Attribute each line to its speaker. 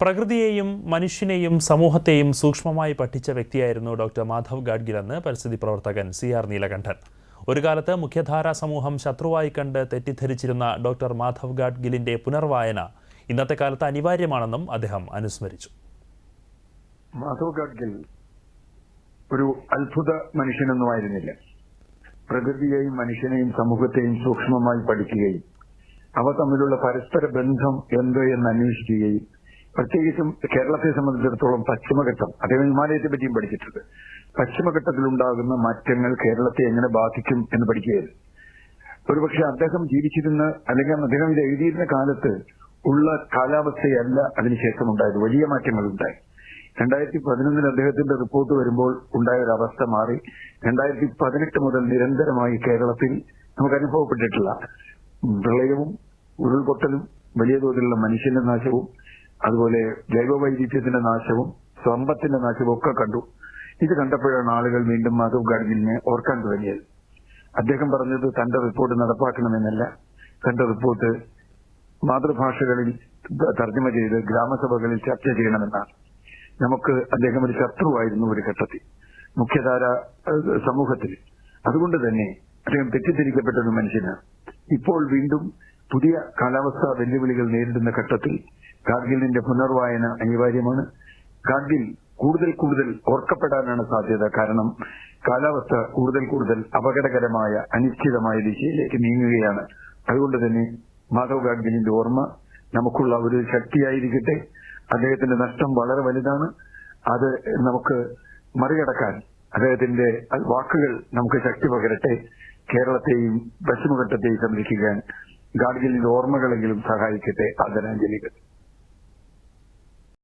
Speaker 1: പ്രകൃതിയെയും മനുഷ്യനെയും സമൂഹത്തെയും സൂക്ഷ്മമായി പഠിച്ച വ്യക്തിയായിരുന്നു ഡോക്ടർ മാധവ് ഗാഡ്ഗിൽ എന്ന് പരിസ്ഥിതി പ്രവർത്തകൻ സി ആർ നീലകണ്ഠൻ. ഒരു കാലത്ത് മുഖ്യധാരാ സമൂഹം ശത്രുവായി കണ്ട് തെറ്റിദ്ധരിച്ചിരുന്ന ഡോക്ടർ മാധവ് ഗാഡ്ഗിലിന്റെ പുനർവായന ഇന്നത്തെ കാലത്ത് അനിവാര്യമാണെന്നും അദ്ദേഹം അനുസ്മരിച്ചു.
Speaker 2: മാധവ് ഗാഡ്ഗിൽ ഒരു അത്ഭുത മനുഷ്യനൊന്നും ആയിരുന്നില്ല. പ്രകൃതിയെയും മനുഷ്യനെയും സമൂഹത്തെയും സൂക്ഷ്മമായി പഠിക്കുകയും അവ തമ്മിലുള്ള പരസ്പര ബന്ധം എന്തോ എന്ന് അന്വേഷിക്കുകയും പ്രത്യേകിച്ചും കേരളത്തെ സംബന്ധിച്ചിടത്തോളം പശ്ചിമഘട്ടം അദ്ദേഹം ഹിമാലയത്തെ പറ്റിയും പഠിച്ചിട്ടുണ്ട്. പശ്ചിമഘട്ടത്തിലുണ്ടാകുന്ന മാറ്റങ്ങൾ കേരളത്തെ എങ്ങനെ ബാധിക്കും എന്ന് പഠിക്കുകയായിരുന്നു. ഒരുപക്ഷെ അദ്ദേഹം ജീവിച്ചിരുന്ന അല്ലെങ്കിൽ അദ്ദേഹം ഇത് എഴുതിയിരുന്ന കാലത്ത് ഉള്ള കാലാവസ്ഥയല്ല അതിനുശേഷം ഉണ്ടായത്. വലിയ മാറ്റങ്ങൾ ഉണ്ടായി. രണ്ടായിരത്തി പതിനൊന്നിൽ അദ്ദേഹത്തിന്റെ റിപ്പോർട്ട് വരുമ്പോൾ ഉണ്ടായ ഒരു അവസ്ഥ മാറി. രണ്ടായിരത്തി പതിനെട്ട് മുതൽ നിരന്തരമായി കേരളത്തിൽ നമുക്ക് അനുഭവപ്പെട്ടിട്ടുള്ള പ്രളയവും ഉരുൾപൊട്ടലും വലിയ തോതിലുള്ള മനുഷ്യന്റെ നാശവും അതുപോലെ ജൈവവൈവിധ്യത്തിന്റെ നാശവും സമ്പത്തിന്റെ നാശവും ഒക്കെ കണ്ടു. ഇത് കണ്ടപ്പോഴാണ് ആളുകൾ വീണ്ടും മാധവ് ഗാഡ്ഗിലിനെ ഓർക്കാൻ തുടങ്ങിയത്. അദ്ദേഹം പറഞ്ഞത് തന്റെ റിപ്പോർട്ട് നടപ്പാക്കണമെന്നല്ല. തന്റെ റിപ്പോർട്ട് മാതൃഭാഷകളിൽ തർജമ ചെയ്ത് ഗ്രാമസഭകളിൽ ചർച്ച ചെയ്യണമെന്നാണ്. നമുക്ക് അദ്ദേഹം ഒരു ശത്രുവായിരുന്നു ഒരു ഘട്ടത്തിൽ മുഖ്യധാര സമൂഹത്തിൽ. അതുകൊണ്ട് തന്നെ അദ്ദേഹം തെറ്റിദ്ധരിക്കപ്പെട്ട ഒരു മനുഷ്യനാണ്. ഇപ്പോൾ വീണ്ടും പുതിയ കാലാവസ്ഥാ വെല്ലുവിളികൾ നേരിടുന്ന ഘട്ടത്തിൽ ഗാഡ്ഗിലിന്റെ പുനർവായന അനിവാര്യമാണ്. കാർഗിൽ കൂടുതൽ കൂടുതൽ ഓർക്കപ്പെടാനാണ് സാധ്യത. കാരണം കാലാവസ്ഥ കൂടുതൽ കൂടുതൽ അപകടകരമായ അനിശ്ചിതമായ ദിശയിലേക്ക് നീങ്ങുകയാണ്. അതുകൊണ്ട് തന്നെ മാധവ് ഗാഡ്ഗിലിന്റെ ഓർമ്മ നമുക്കുള്ള ഒരു ശക്തിയായിരിക്കട്ടെ. അദ്ദേഹത്തിന്റെ നഷ്ടം വളരെ വലുതാണ്. അത് നമുക്ക് മറികടക്കാൻ അദ്ദേഹത്തിന്റെ വാക്കുകൾ നമുക്ക് ശക്തി പകരട്ടെ. കേരളത്തെയും പശ്ചിമഘട്ടത്തെയും സംരക്ഷിക്കാൻ ഗാഡ്ഗിലിന്റെ ഓർമ്മകളെങ്കിലും സഹായിക്കട്ടെ. ആദരാഞ്ജലികൾ.